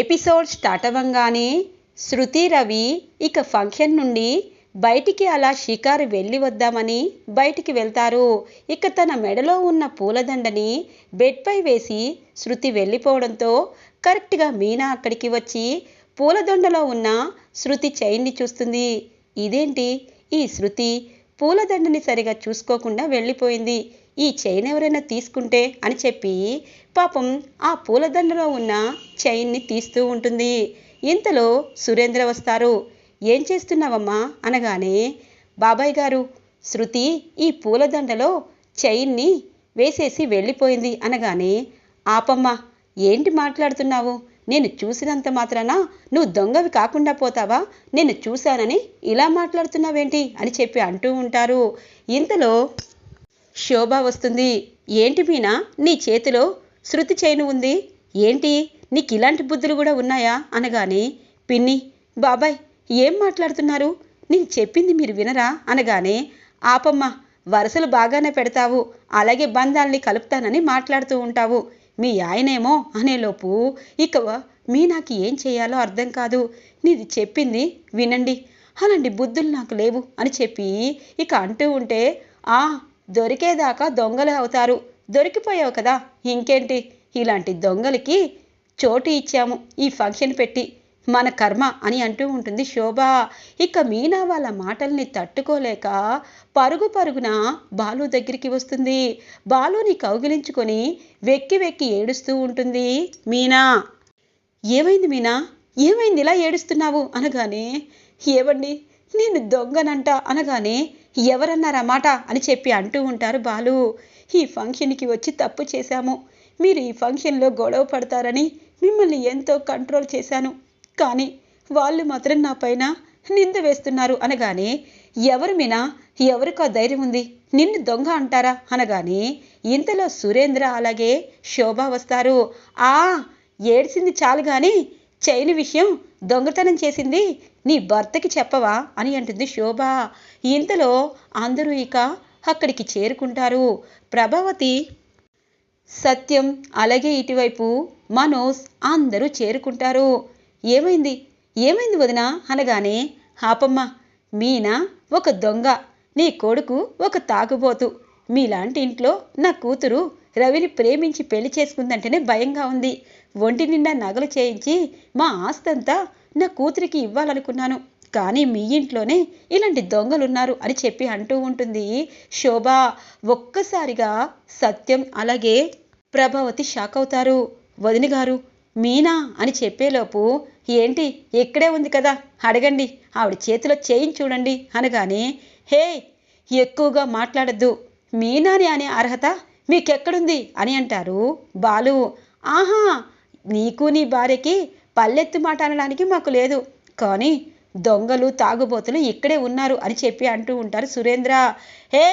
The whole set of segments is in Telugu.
ఎపిసోడ్ స్టార్ట్ అవ్వంగానే శృతి రవి ఇక ఫంక్షన్ నుండి బయటికి అలా షికారు వెళ్ళి వద్దామని బయటికి వెళ్తారు. ఇక తన మెడలో ఉన్న పూలదండని బెడ్పై వేసి శృతి వెళ్ళిపోవడంతో కరెక్ట్గా మీనా అక్కడికి వచ్చి పూలదండలో ఉన్న శృతి చైన్ని చూస్తుంది. ఇదేంటి? ఈ శృతి పూలదండని సరిగా చూసుకోకుండా వెళ్ళిపోయింది. ఈ చైన్ ఎవరైనా తీసుకుంటే అని చెప్పి పాపం ఆ పూలదండలో ఉన్న చైన్ని తీస్తూ ఉంటుంది. ఇంతలో సురేంద్ర వస్తారు. ఏం చేస్తున్నావమ్మా? అనగానే బాబాయ్ గారు శృతి ఈ పూలదండలో చైన్ని వేసేసి వెళ్ళిపోయింది. అనగానే ఆపమ్మా ఏంటి మాట్లాడుతున్నావు? నేను చూసినంత మాత్రాన నువ్వు దొంగవి కాకుండా పోతావా? నేను చూశానని ఇలా మాట్లాడుతున్నావేంటి? అని చెప్పి అంటూ ఉంటారు. ఇంతలో శోభ వస్తుంది. ఏంటి మీనా? నీ చేతిలో శృతి చైను ఉంది. ఏంటి? నీకు ఇలాంటి బుద్ధులు కూడా ఉన్నాయా? అనగానే పిన్ని బాబాయ్ ఏం మాట్లాడుతున్నారు? నేను చెప్పింది మీరు వినరా? అనగానే ఆపమ్మ వరుసలు బాగానే పెడతావు. అలాగే బంధాల్ని కలుపుతానని మాట్లాడుతూ ఉంటావు. మీ ఆయనేమో అనేలోపు ఇక మీ నాకు ఏం చేయాలో అర్థం కాదు. నీది చెప్పింది వినండి. అలాంటి బుద్ధులు నాకు లేవు అని చెప్పి ఇక అంటూ ఉంటే ఆ దొరికేదాకా దొంగలు అవుతారు. దొరికిపోయావు కదా ఇంకేంటి? ఇలాంటి దొంగలకి చోటు ఇచ్చాము ఈ ఫంక్షన్ పెట్టి. మన కర్మ అని అంటూ ఉంటుంది శోభ. ఇక మీనా వాళ్ళ మాటల్ని తట్టుకోలేక పరుగు పరుగున బాలు దగ్గరికి వస్తుంది. బాలుని కౌగిలించుకొని వెక్కి వెక్కి ఏడుస్తూ ఉంటుంది మీనా! ఏమైంది మీనా? ఏమైంది ఇలా ఏడుస్తున్నావు? అనగానే ఏవండి? నేను దొంగనంట అనగానే ఎవరన్నారా మాట అని చెప్పి అంటూ ఉంటారు బాలు. ఈ ఫంక్షన్కి వచ్చి తప్పు చేశాము. మీరు ఈ ఫంక్షన్లో గొడవ పడతారని మిమ్మల్ని ఎంతో కంట్రోల్ చేశాను. కానీ వాళ్ళు మాత్రం నా పైన నింద వేస్తున్నారు అనగానే ఎవరు మీనా? ఎవరికో ధైర్యం ఉంది. నిన్ను దొంగ అంటారా? అనగానే ఇంతలో సురేంద్ర అలాగే శోభ వస్తారు. ఆ ఏడ్చింది చాలు కానీ చైన్ విషయం దొంగతనం చేసింది నీ భర్తకి చెప్పవా అని అంటుంది శోభ. ఇంతలో అందరూ ఇక అక్కడికి చేరుకుంటారు. ప్రభావతి సత్యం అలాగే ఇటువైపు మనోజ్ అందరూ చేరుకుంటారు. ఏమైంది? ఏమైంది వదిన? అనగానే హాపమ్మ మీనా ఒక దొంగ నీ కొడుకు ఒక తాగుబోతు. మీలాంటి ఇంట్లో నా కూతురు రవిని ప్రేమించి పెళ్ళి చేసుకుందంటేనే భయంగా ఉంది. ఒంటి నిండా నగలు చేయించి మా ఆస్తంతా నా కూతురికి ఇవ్వాలనుకున్నాను. కానీ మీ ఇంట్లోనే ఇలాంటి దొంగలున్నారు అని చెప్పి అంటూ ఉంటుంది. శోభ ఒక్కసారిగా సత్యం అలాగే ప్రభావతి షాక్ అవుతారు. వదిన గారు మీనా అని చెప్పేలోపు ఏంటి ఇక్కడే ఉంది కదా అడగండి ఆవిడ చేతిలో చేయిని చూడండి అనగానే హే ఎక్కువగా మాట్లాడద్దు. మీనాని అనే అర్హత మీకెక్కడుంది అని అంటారు బాలు. ఆహా నీకు నీ భార్యకి పల్లెత్తు మాట అనడానికి మాకు లేదు. కానీ దొంగలు తాగుబోతులు ఇక్కడే ఉన్నారు అని చెప్పి అంటూ ఉంటారు సురేంద్ర. హే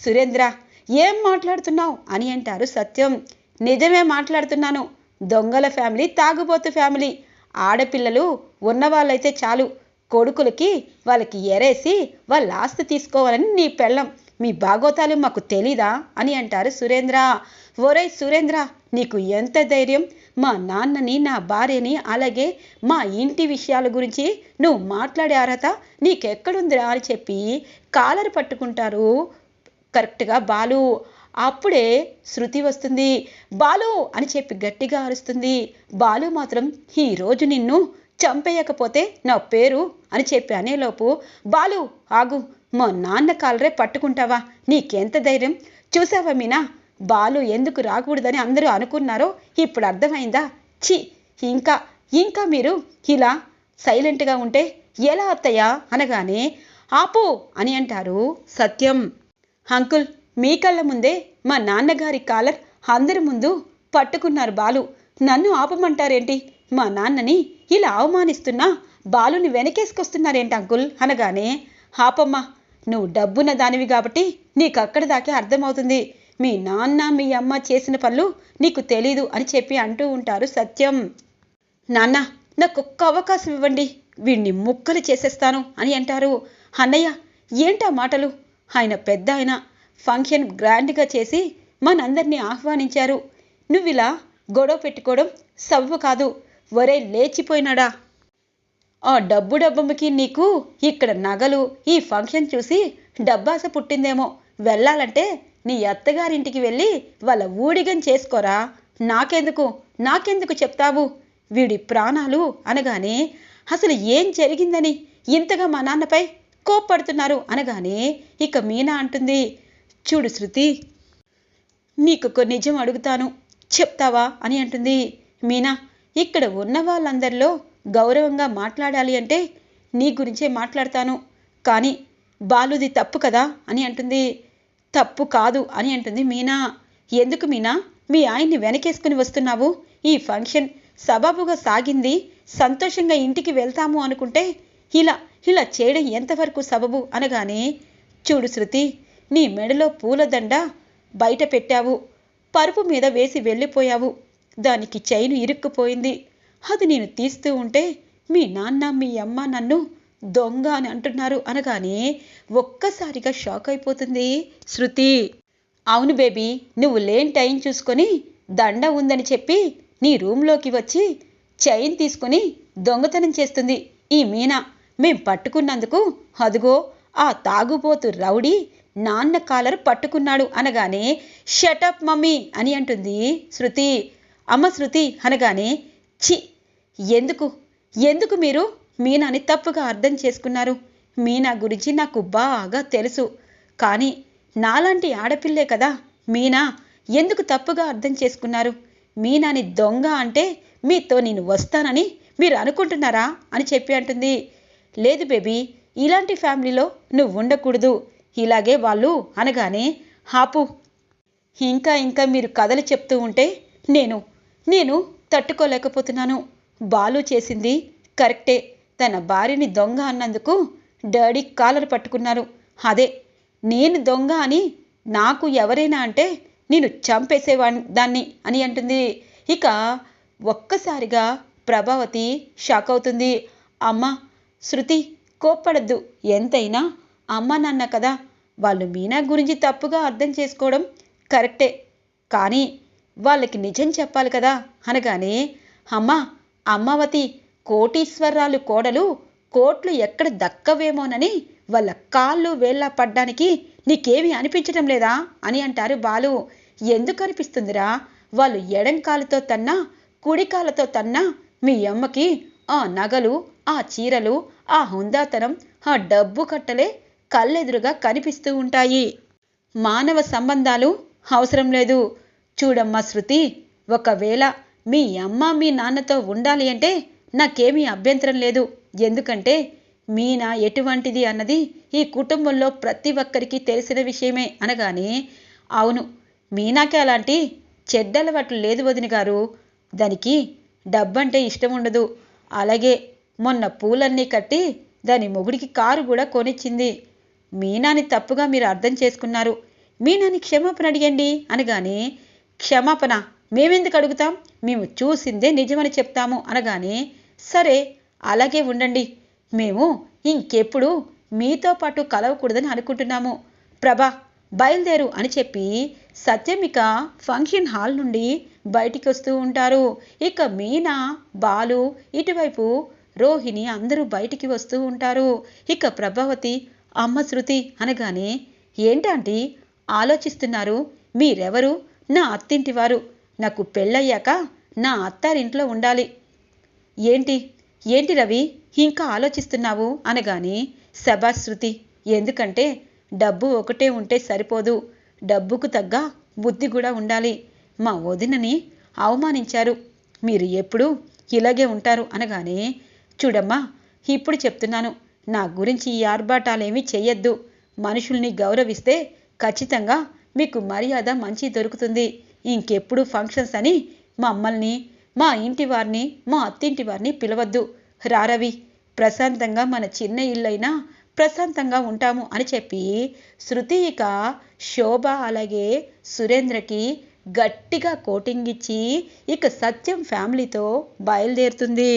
సురేంద్ర ఏం మాట్లాడుతున్నావు అని అంటారు సత్యం. నిజమే మాట్లాడుతున్నాను. దొంగల ఫ్యామిలీ తాగుబోతు ఫ్యామిలీ. ఆడపిల్లలు ఉన్నవాళ్ళైతే చాలు. కొడుకులకి వాళ్ళకి ఎరేసి వాళ్ళ ఆస్తి తీసుకోవాలని నీ పెళ్ళం. మీ భాగవతాలు మాకు తెలీదా అని అంటారు సురేంద్ర. ఒరే సురేంద్ర నీకు ఎంత ధైర్యం? మా నాన్నని నా భార్యని అలాగే మా ఇంటి విషయాల గురించి నువ్వు మాట్లాడే అర్హత నీకెక్కడుందిరా అని చెప్పి కాలర్ పట్టుకుంటారు. కరెక్ట్గా బాలు. అప్పుడే శృతి వస్తుంది. బాలు అని చెప్పి గట్టిగా అరుస్తుంది. బాలు మాత్రం ఈరోజు నిన్ను చంపేయకపోతే నా పేరు అని చెప్పి అనేలోపు బాలు ఆగు. మా నాన్న కాలరే పట్టుకుంటావా? నీకెంత ధైర్యం? చూసావా మీనా? బాలు ఎందుకు రాకూడదని అందరూ అనుకున్నారో ఇప్పుడు అర్థమైందా? ఛీ! ఇంకా ఇంకా మీరు ఇలా సైలెంట్గా ఉంటే ఎలా అత్తయ్యా? అనగానే ఆపు అని అంటారు సత్యం. అంకుల్ మీ కళ్ళ ముందే మా నాన్నగారి కాలర్ అందరి ముందు పట్టుకున్నారు బాలు. నన్ను ఆపమంటారేంటి? మా నాన్నని ఇలా అవమానిస్తున్నా బాలుని వెనకేసుకొస్తున్నారేంటి అంకుల్? అనగానే ఆపమ్మ నువ్వు డబ్బున్న దానివి కాబట్టి నీకు అక్కడ దాకే అర్థమవుతుంది. మీ నాన్న మీ అమ్మ చేసిన పనులు నీకు తెలీదు అని చెప్పి అంటూ ఉంటారు సత్యం. నాన్న నాకు ఒక్క అవకాశం ఇవ్వండి. వీడిని ముక్కలు చేసేస్తాను అని అంటారు. అన్నయ్య ఏంటా మాటలు? ఆయన పెద్ద ఆయన. ఫంక్షన్ గ్రాండ్గా చేసి మనందరినీ ఆహ్వానించారు. నువ్విలా గొడవ పెట్టుకోవడం సవ్వు కాదు. వరే లేచిపోయినాడా? ఆ డబ్బు డబ్బమ్మకి నీకు ఇక్కడ నగలు ఈ ఫంక్షన్ చూసి డబ్బాస పుట్టిందేమో. వెళ్ళాలంటే నీ అత్తగారింటికి వెళ్ళి వాళ్ళ ఊడిగం చేసుకోరా? నాకెందుకు? నాకెందుకు చెప్తావు? వీడి ప్రాణాలు అనగానే అసలు ఏం జరిగిందని ఇంతగా మా నాన్నపై కోప్పడుతున్నారు అనగానే ఇక మీనా అంటుంది చూడు శృతి నీకొక నిజం అడుగుతాను. చెప్తావా? అని అంటుంది మీనా ఇక్కడ ఉన్న వాళ్ళందరిలో గౌరవంగా మాట్లాడాలి అంటే నీ గురించే మాట్లాడతాను. కానీ బాలుది తప్పు కదా? అని అంటుంది తప్పు కాదు అని అంటుంది మీనా. ఎందుకు మీనా? మీ ఆయన్ని వెనకేసుకుని వస్తున్నావు? ఈ ఫంక్షన్ సబాబుగా సాగింది. సంతోషంగా ఇంటికి వెళ్తాము అనుకుంటే ఇలా ఇలా చేయడం ఎంతవరకు సబబు అనగానే చూడు శృతి నీ మెడలో పూలదండ బయట పెట్టావు. పరుపు మీద వేసి వెళ్ళిపోయావు. దానికి చైను ఇరుక్కుపోయింది. అది నేను తీస్తూ ఉంటే మీ నాన్న మీ అమ్మ నన్ను దొంగ అని అంటున్నారు అనగానే ఒక్కసారిగా షాక్ అయిపోతుంది. శృతి అవును బేబీ నువ్వు లేని టైం చూసుకొని దండ ఉందని చెప్పి నీ రూమ్లోకి వచ్చి చైన్ తీసుకుని దొంగతనం చేస్తుంది ఈ మీనా. మేం పట్టుకున్నందుకు అదుగో ఆ తాగుబోతు రౌడీ నాన్న కాలర్ పట్టుకున్నాడు అనగానే షటప్ మమ్మీ అని అంటుంది శృతి. అమ్మ శృతి అనగానే చి ఎందుకు? ఎందుకు మీరు మీనాని తప్పుగా అర్థం చేసుకున్నారు. మీనా గురించి నాకు బాగా తెలుసు. కానీ నాలాంటి ఆడపిల్లే కదా. మీనా ఎందుకు తప్పుగా అర్థం చేసుకున్నారు? మీనాని దొంగ అంటే మీతో నేను వస్తానని మీరు అనుకుంటున్నారా అని చెప్పి అంటుంది. లేదు బేబీ ఇలాంటి ఫ్యామిలీలో నువ్వు ఉండకూడదు. ఇలాగే వాళ్ళు అనగానే హాపు ఇంకా ఇంకా మీరు కథలు చెప్తూ ఉంటే నేను నేను తట్టుకోలేకపోతున్నాను. బాలు చేసింది కరెక్టే. తన భార్యని దొంగ అన్నందుకు డాడీ కాలర్ పట్టుకున్నారు. అదే నేను దొంగ అని నాకు ఎవరైనా అంటే నేను చంపేసేవాణ్ణి దాన్ని అని అంటుంది. ఇక ఒక్కసారిగా ప్రభావతి షాక్ అవుతుంది. అమ్మ శృతి కోప్పడద్దు. ఎంతైనా అమ్మ నాన్న కదా. వాళ్ళు మీనా గురించి తప్పుగా అర్థం చేసుకోవడం కరెక్టే. కానీ వాళ్ళకి నిజం చెప్పాలి కదా అనగానే అమ్మ అమ్మావతి కోటీశ్వరాలు కోడలు కోట్లు ఎక్కడ దక్కవేమోనని వాళ్ళ కాళ్ళు వేళ్ళ పడ్డానికి నీకేమీ అనిపించడం లేదా అని అంటారు బాలు. ఎందుకు అనిపిస్తుందిరా? వాళ్ళు ఎడం కాలుతో తన్నా కుడి కాళ్ళతో తన్నా మీ అమ్మకి ఆ నగలు ఆ చీరలు ఆ హుందాతనం ఆ డబ్బు కట్టలే కళ్ళెదురుగా కనిపిస్తూ ఉంటాయి. మానవ సంబంధాలు అవసరం లేదు. చూడమ్మా శృతి ఒకవేళ మీ అమ్మ మీ నాన్నతో ఉండాలి అంటే నాకేమీ అభ్యంతరం లేదు. ఎందుకంటే మీనా ఎటువంటిది అన్నది ఈ కుటుంబంలో ప్రతి ఒక్కరికి తెలిసిన విషయమే అనగానే అవును మీనాకి అలాంటి చెడ్డలవాట్లు లేదు వదిన గారు. దానికి డబ్బంటే ఇష్టం ఉండదు. అలాగే మొన్న పూలన్నీ కట్టి దాని మొగుడికి కారు కూడా కొనిచ్చింది. మీనాని తప్పుగా మీరు అర్థం చేసుకున్నారు. మీనాని క్షమాపణ అడిగండి అనగానే క్షమాపణ మేమెందుకు అడుగుతాం? మేము చూసిందే నిజమని చెప్తాము అనగానే సరే అలాగే ఉండండి. మేము ఇంకెప్పుడు మీతో పాటు కలవకూడదని అనుకుంటున్నాము. ప్రభా బయలుదేరు అని చెప్పి సత్యం ఇక ఫంక్షన్ హాల్ నుండి బయటికి వస్తూ ఉంటారు. ఇక మీనా బాలు ఇటువైపు రోహిణి అందరూ బయటికి వస్తూ ఉంటారు. ఇక ప్రభావతి అమ్మ శృతి అనగానే ఏంటంటి ఆలోచిస్తున్నారు? మీరెవరు? నా అత్తింటివారు. నాకు పెళ్ళయ్యాక నా అత్తారింట్లో ఉండాలి. ఏంటి? ఏంటి రవి? ఇంకా ఆలోచిస్తున్నావు? అనగానే శబాష్ శృతి ఎందుకంటే డబ్బు ఒకటే ఉంటే సరిపోదు. డబ్బుకు తగ్గ బుద్ధి కూడా ఉండాలి. మా వదినని అవమానించారు. మీరు ఎప్పుడు ఇలాగే ఉంటారు అనగానే చూడమ్మా ఇప్పుడు చెప్తున్నాను. నా గురించి ఈ ఆర్భాటాలేమీ చెయ్యొద్దు. మనుషుల్ని గౌరవిస్తే ఖచ్చితంగా మీకు మర్యాద మంచి దొరుకుతుంది. ఇంకెప్పుడు ఫంక్షన్స్ అని మమ్మల్ని మా ఇంటి వారిని మా అత్తింటి వారిని పిలవద్దు. రారవి ప్రశాంతంగా మన చిన్న ఇల్లైనా ప్రశాంతంగా ఉంటాము అని చెప్పి శృతి ఇక శోభ అలాగే సురేంద్రకి గట్టిగా కోటింగ్ ఇచ్చి ఇక సత్యం ఫ్యామిలీతో బయలుదేరుతుంది.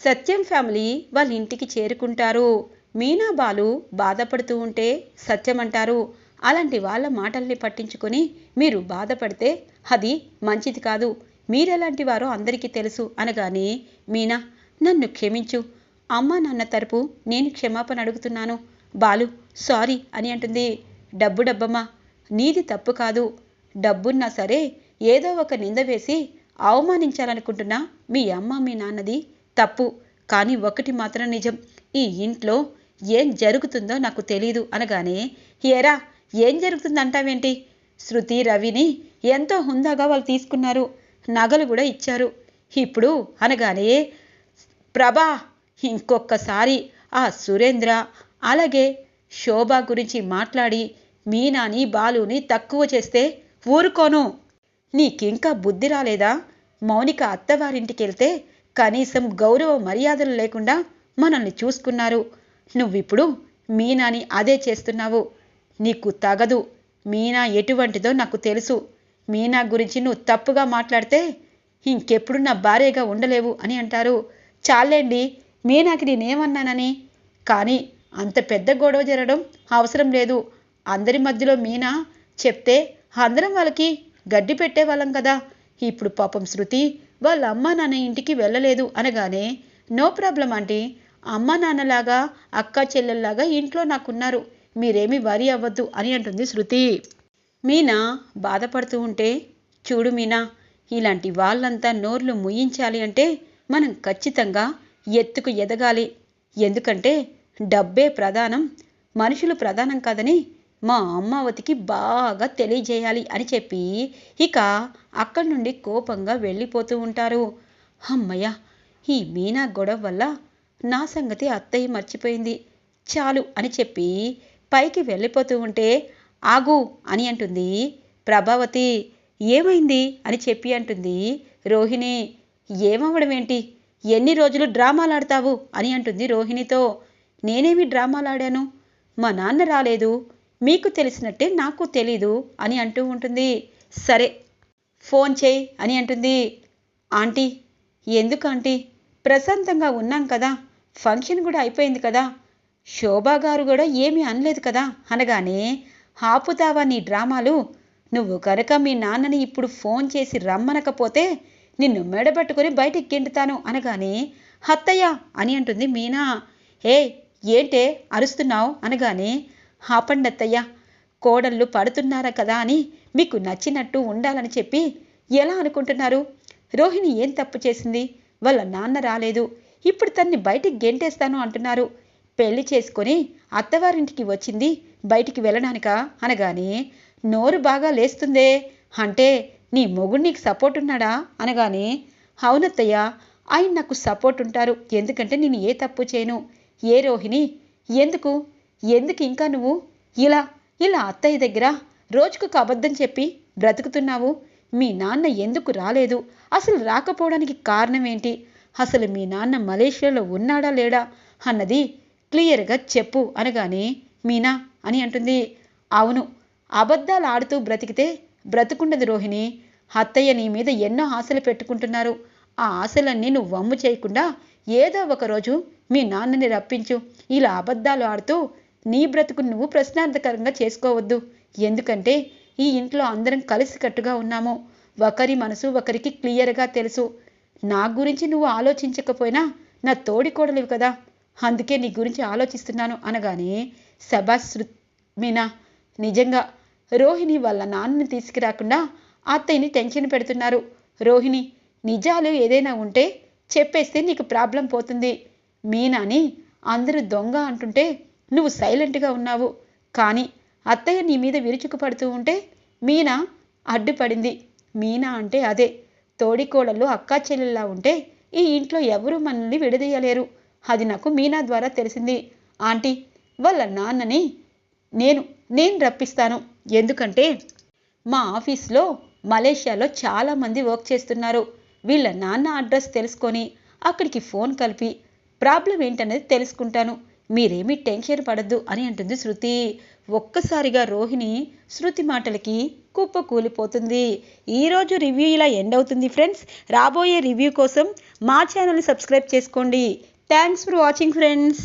సత్యం ఫ్యామిలీ వాళ్ళ ఇంటికి చేరుకుంటారు. మీనా బాలు బాధపడుతూ ఉంటే సత్యం అంటారు. అలాంటి వాళ్ళ మాటల్ని పట్టించుకొని మీరు బాధపడితే అది మంచిది కాదు. మీరెలాంటి వారో అందరికీ తెలుసు అనగానే మీనా నన్ను క్షమించు. అమ్మా నాన్న తరపు నేను క్షమాపణ అడుగుతున్నాను. బాలు సారీ అని అంటుంది. డబ్బు డబ్బమ్మా నీది తప్పు కాదు. డబ్బున్నా సరే ఏదో ఒక నింద వేసి అవమానించాలనుకుంటున్నా మీ అమ్మ మీ నాన్నది తప్పు. కానీ ఒకటి మాత్రం నిజం. ఈ ఇంట్లో ఏం జరుగుతుందో నాకు తెలీదు అనగానే ఏరా ఏం జరుగుతుందంటావేంటి? శృతి రవిని ఎంతో హుందాగా వాళ్ళు తీసుకున్నారు. నగలు కూడా ఇచ్చారు. ఇప్పుడు అనగానే ప్రభా ఇంకొకసారి ఆ సురేంద్ర అలాగే శోభ గురించి మాట్లాడి మీనాని బాలుని తక్కువ చేస్తే ఊరుకోను. నీకింకా బుద్ధి రాలేదా? మౌనిక అత్తవారింటికి వెళ్తే కనీసం గౌరవ మర్యాదలు లేకుండా మనల్ని చూసుకున్నారు. నువ్విప్పుడు మీనాని అదే చేస్తున్నావు. నీకు తగదు. మీనా ఎటువంటిదో నాకు తెలుసు. మీనా గురించి నువ్వు తప్పుగా మాట్లాడితే ఇంకెప్పుడు నా భార్యగా ఉండలేవు అని అంటారు. చాలేండి మీనాకి నేనేమన్నానని? కానీ అంత పెద్ద గొడవ జరగడం అవసరం లేదు. అందరి మధ్యలో మీనా చెప్తే అందరం వాళ్ళకి గడ్డి పెట్టేవాళ్ళం కదా. ఇప్పుడు పాపం శృతి వాళ్ళ అమ్మ నాన్న ఇంటికి వెళ్ళలేదు అనగానే నో ప్రాబ్లం ఆంటీ అమ్మ నాన్నలాగా అక్క చెల్లెల్లాగా ఇంట్లో నాకున్నారు. మీరేమీ వరి అవ్వద్దు అని అంటుంది శృతి. మీనా బాధపడుతూ ఉంటే చూడు మీనా ఇలాంటి వాళ్ళంతా నోర్లు ముయించాలి అంటే మనం ఖచ్చితంగా ఎత్తుకు ఎదగాలి. ఎందుకంటే డబ్బే ప్రధానం మనుషులు ప్రధానం కాదని మా అమ్మావతికి బాగా తెలియజేయాలి అని చెప్పి ఇక అక్కడి నుండి కోపంగా వెళ్ళిపోతూ ఉంటారు. అమ్మయ్య ఈ మీనా గొడవ వల్ల నా సంగతి అత్తయ్య మర్చిపోయింది. చాలు అని చెప్పి పైకి వెళ్ళిపోతూ ఉంటే ఆగు అని అంటుంది. ప్రభావతి ఏమైంది అని చెప్పి అంటుంది. రోహిణి ఏమవ్వడం ఏంటి ఎన్ని రోజులు డ్రామాలాడతావు అని అంటుంది రోహిణితో. నేనేమి డ్రామాలాడాను? మా నాన్న రాలేదు. మీకు తెలిసినట్టే నాకు తెలీదు అని అంటూ ఉంటుంది. సరే ఫోన్ చేయి అని అంటుంది. ఆంటీ ఎందుకు ఆంటీ? ప్రశాంతంగా ఉన్నాం కదా. ఫంక్షన్ కూడా అయిపోయింది కదా. శోభా గారు కూడా ఏమీ అనలేదు కదా అనగానే ఆపుతావా నీ డ్రామాలు? నువ్వు కనుక మీ నాన్నని ఇప్పుడు ఫోన్ చేసి రమ్మనకపోతే నిన్ను మెడబట్టుకుని బయటికి గెంటుతాను అనగానే హత్తయ్య అని అంటుంది మీనా. ఏ ఏంటే? అరుస్తున్నావు? అనగానే ఆపండి కోడళ్ళు పడుతున్నారా కదా అని మీకు నచ్చినట్టు ఉండాలని చెప్పి ఎలా అనుకుంటున్నారు? రోహిణి ఏం తప్పు చేసింది? వాళ్ళ నాన్న రాలేదు. ఇప్పుడు తన్ని బయటికి గెంటేస్తాను అంటున్నారు. పెళ్ళి చేసుకొని అత్తవారింటికి వచ్చింది బయటికి వెళ్ళడానికా? అనగానే నోరు బాగా లేస్తుందే. అంటే నీ మొగుడు నీకు సపోర్ట్ ఉన్నాడా? అనగానే అవునత్తయ్య ఆయన నాకు సపోర్ట్ ఉంటారు. ఎందుకంటే నేను ఏ తప్పు చేయను. ఏ రోహిణి? ఎందుకు? ఎందుకు ఇంకా నువ్వు? ఇలా ఇలా అత్తయ్య దగ్గర రోజుకొక అబద్ధం చెప్పి బ్రతుకుతున్నావు. మీ నాన్న ఎందుకు రాలేదు? అసలు రాకపోవడానికి కారణం ఏంటి? అసలు మీ నాన్న మలేషియాలో ఉన్నాడా లేడా? అన్నది క్లియర్గా చెప్పు. అనగానే మీనా అని అంటుంది. అవును అబద్ధాలు ఆడుతూ బ్రతికితే బ్రతుకుండదు రోహిణి. అత్తయ్య నీ మీద ఎన్నో ఆశలు పెట్టుకుంటున్నారు. ఆ ఆశలన్నీ నువ్వు వమ్ము చేయకుండా ఏదో ఒక రోజు మీ నాన్నని రప్పించు. ఇలా అబద్ధాలు ఆడుతూ నీ బ్రతుకు నువ్వు ప్రశ్నార్థకరంగా చేసుకోవద్దు. ఎందుకంటే ఈ ఇంట్లో అందరం కలిసికట్టుగా ఉన్నాము. ఒకరి మనసు ఒకరికి క్లియర్గా తెలుసు. నా గురించి నువ్వు ఆలోచించకపోయినా నా తోడికోడలివి కదా. అందుకే నీ గురించి ఆలోచిస్తున్నాను అనగానే సబాస్ మీనా నిజంగా రోహిణి వాళ్ళ నాన్నని తీసుకురాకుండా అత్తయ్యని టెన్షన్ పెడుతున్నారు. రోహిణి నిజాలు ఏదైనా ఉంటే చెప్పేస్తే నీకు ప్రాబ్లం పోతుంది. మీనాని అందరూ దొంగ అంటుంటే నువ్వు సైలెంట్గా ఉన్నావు. కానీ అత్తయ్య నీ మీద విరుచుకుపడుతూ ఉంటే మీనా అడ్డుపడింది. మీనా అంటే అదే. తోడికోడళ్ళు అక్కా చెల్లెల్లా ఉంటే ఈ ఇంట్లో ఎవరూ మనల్ని విడదీయలేరు. అది నాకు మీనా ద్వారా తెలిసింది. ఆంటీ వాళ్ళ నాన్నని నేను నేను రప్పిస్తాను. ఎందుకంటే మా ఆఫీస్లో మలేషియాలో చాలామంది వర్క్ చేస్తున్నారు. వీళ్ళ నాన్న అడ్రస్ తెలుసుకొని అక్కడికి ఫోన్ కలిపి ప్రాబ్లం ఏంటనేది తెలుసుకుంటాను. మీరేమీ టెన్షన్ పడద్దు అని అంటుంది శృతి. ఒక్కసారిగా రోహిణి శృతి మాటలకి కుప్ప కూలిపోతుంది. ఈరోజు రివ్యూ ఇలా ఎండ్ అవుతుంది ఫ్రెండ్స్. రాబోయే రివ్యూ కోసం మా ఛానల్ని సబ్స్క్రైబ్ చేసుకోండి. Thanks for watching friends.